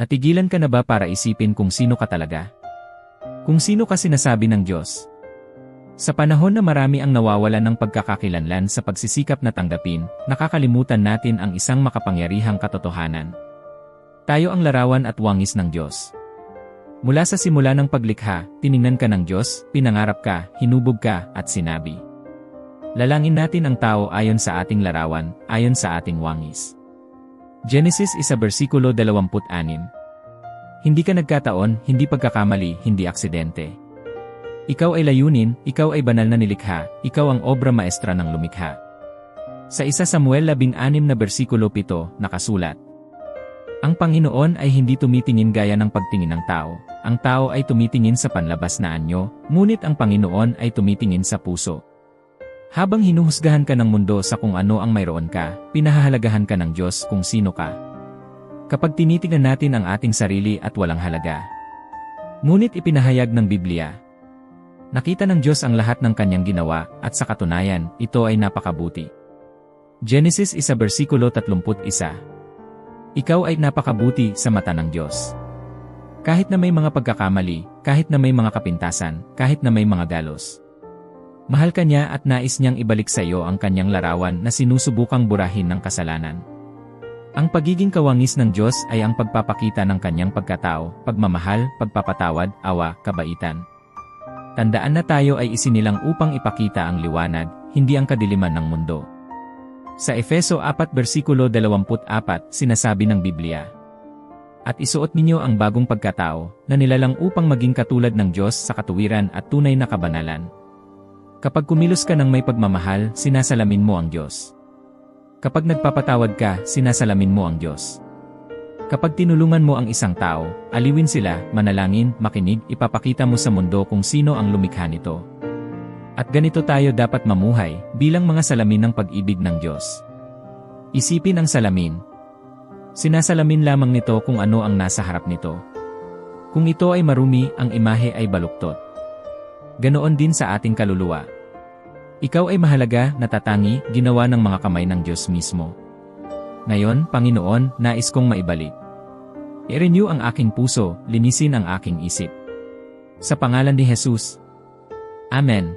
Natigilan ka na ba para isipin kung sino ka talaga? Kung sino ka sinasabi ng Diyos? Sa panahon na marami ang nawawalan ng pagkakakilanlan sa pagsisikap na tanggapin, nakakalimutan natin ang isang makapangyarihang katotohanan. Tayo ang larawan at wangis ng Diyos. Mula sa simula ng paglikha, tiningnan ka ng Diyos, pinangarap ka, hinubog ka, at sinabi. Lalangin natin ang tao ayon sa ating larawan, ayon sa ating wangis. Genesis isa bersikulo 26. Hindi ka nagkataon, hindi pagkakamali, hindi aksidente. Ikaw ay layunin, ikaw ay banal na nilikha, ikaw ang obra maestra ng lumikha. Sa isa Samuel 16 na bersikulo 7, nakasulat. Ang Panginoon ay hindi tumitingin gaya ng pagtingin ng tao. Ang tao ay tumitingin sa panlabas na anyo, ngunit ang Panginoon ay tumitingin sa puso. Habang hinuhusgahan ka ng mundo sa kung ano ang mayroon ka, pinahahalagahan ka ng Diyos kung sino ka. Kapag tinitingnan natin ang ating sarili at walang halaga. Ngunit ipinahayag ng Biblia. Nakita ng Diyos ang lahat ng kanyang ginawa at sa katunayan, ito ay napakabuti. Genesis 1 bersikulo 31 Ikaw ay napakabuti sa mata ng Diyos. Kahit na may mga pagkakamali, kahit na may mga kapintasan, kahit na may mga galos. Mahal ka niya at nais niyang ibalik sa iyo ang kanyang larawan na sinusubukang burahin ng kasalanan. Ang pagiging kawangis ng Diyos ay ang pagpapakita ng kanyang pagkatao, pagmamahal, pagpapatawad, awa, kabaitan. Tandaan na tayo ay isinilang upang ipakita ang liwanag, hindi ang kadiliman ng mundo. Sa Efeso 4 bersikulo 24 sinasabi ng Biblia, At isuot ninyo ang bagong pagkatao, na nilalang upang maging katulad ng Diyos sa katuwiran at tunay na kabanalan. Kapag kumilos ka ng may pagmamahal, sinasalamin mo ang Diyos. Kapag nagpapatawad ka, sinasalamin mo ang Diyos. Kapag tinulungan mo ang isang tao, aliwin sila, manalangin, makinig, ipapakita mo sa mundo kung sino ang lumikha nito. At ganito tayo dapat mamuhay, bilang mga salamin ng pag-ibig ng Diyos. Isipin ang salamin. Sinasalamin lamang nito kung ano ang nasa harap nito. Kung ito ay marumi, ang imahe ay baluktot. Ganoon din sa ating kaluluwa. Ikaw ay mahalaga, natatangi, ginawa ng mga kamay ng Diyos mismo. Ngayon, Panginoon, nais kong maibalik. I-renew ang aking puso, linisin ang aking isip. Sa pangalan ni Jesus. Amen.